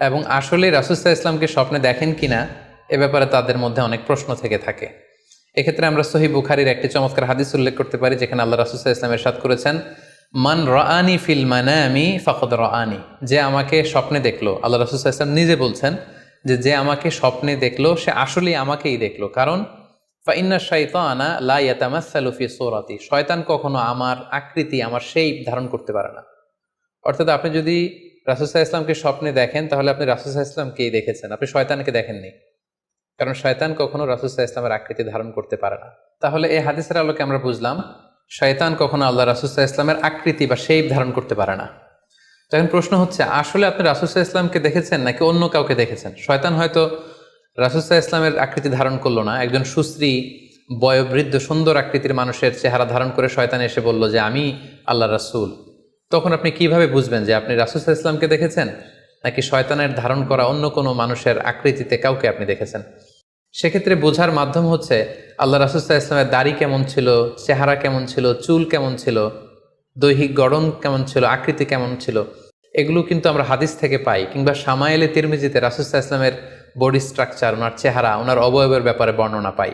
এবং আসলে রাসুসাহ ইসলামকে স্বপ্নে দেখেন কিনা এ ব্যাপারে তাদের মধ্যে অনেক প্রশ্ন থেকে থাকে। এক্ষেত্রে আমরা সহি বুখারির একটি চমৎকার হাদিস উল্লেখ করতে পারি, যেখানে আল্লাহ রাসুসাহ ইসলামের সাথ করেছেন, মান রানি ফিল মানে মানামি ফকদ রানি যে আমাকে স্বপ্নে দেখল। আল্লাহ রাসুসাহ ইসলাম নিজে বলছেন যে যে আমাকে স্বপ্নে দেখল, সে আসলেই আমাকেই দেখল। কারণ ফাইন্না শাইতানা লা ইয়াতামাসসালু ফি সূরাতি শয়তান কখনো আমার আকৃতি, আমার সেই ধারণ করতে পারে না। অর্থাৎ আপনি যদি রাসুসাহ ইসলামকে স্বপ্নে দেখেন, তাহলে আপনি রাসুসাহ ইসলামকেই দেখেছেন। আপনি শয়তানকে দেখেননি। কারণ শয়তান কখনো রাসুসাহ ইসলামের আকৃতি ধারণ করতে পারে না। তাহলে এই হাদিসের আলোকে আমরা বুঝলাম, শয়তান কখনো আল্লাহ রাসুসাহ ইসলামের আকৃতি বা সেই ধারণ করতে পারে না। তখন প্রশ্ন হচ্ছে, আসলে আপনি রাসুসাহ ইসলামকে দেখেছেন নাকি অন্য কাউকে দেখেছেন? শয়তান হয়তো রাসুসাহ ইসলামের আকৃতি ধারণ করল না। একজন সুশ্রী, বয়োবৃদ্ধ, সুন্দর আকৃতির মানুষের চেহারা ধারণ করে শয়তান এসে বলল যে, আমি আল্লাহ রাসূল। তখন আপনি কীভাবে বুঝবেন যে আপনি রাসুসাহ ইসলামকে দেখেছেন? নাকি শয়তানের ধারণ করা অন্য কোনো মানুষের আকৃতিতে কাউকে আপনি দেখেছেন? সেক্ষেত্রে বোঝার মাধ্যম হচ্ছে, আল্লাহ রাসুসাহ ইসলামের দাড়ি কেমন ছিল, চেহারা কেমন ছিল, চুল কেমন ছিল, দৈহিক গড়ন কেমন ছিল, আকৃতি কেমন ছিল, এগুলো কিন্তু আমরা হাদিস থেকে পাই। কিংবা সামায়েলে তিরমিজিতে রাসুসাহ ইসলামের বডি স্ট্রাকচার ওনার চেহারা, ওনার অবয়বের ব্যাপারে বর্ণনা পাই।